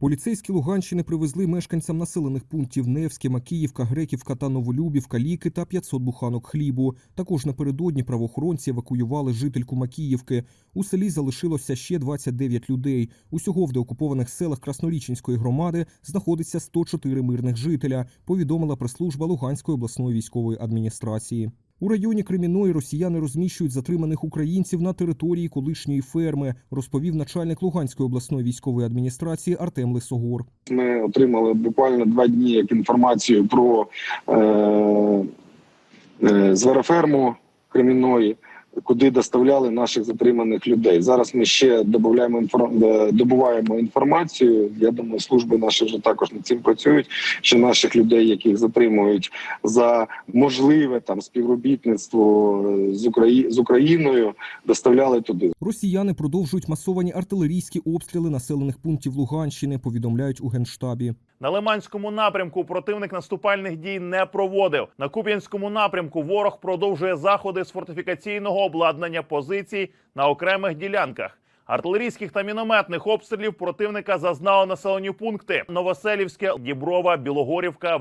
Поліцейські Луганщини привезли мешканцям населених пунктів Невське, Макіївка, Греківка та Новолюбівка ліки та 500 буханок хлібу. Також напередодні правоохоронці евакуювали жительку Макіївки. У селі залишилося ще 29 людей. Усього в деокупованих селах Красноріченської громади знаходиться 104 мирних жителя. Повідомила прес-служба Луганської обласної військової адміністрації. У районі Креміної росіяни розміщують затриманих українців на території колишньої ферми, розповів начальник Луганської обласної військової адміністрації Артем Лисогор. Ми отримали буквально два дні як інформацію про е, е, звероферму Кремінної, куди доставляли наших затриманих людей. Зараз ми ще додаємо е, добуваємо інформацію. Я думаю, служби наші вже також над цим працюють. Що наших людей, яких затримують за можливе там співробітництво е, з Украї... з Україною, доставляли туди. Росіяни продовжують масовані артилерійські обстріли населених пунктів Луганщини. Повідомляють у генштабі. На Лиманському напрямку противник наступальних дій не проводив. На Куп'янському напрямку ворог продовжує заходи з фортифікаційного обладнання позицій на окремих ділянках. Артилерійських та мінометних обстрілів противника зазнали населені пункти: Новоселівське, Діброва, Білогорівка,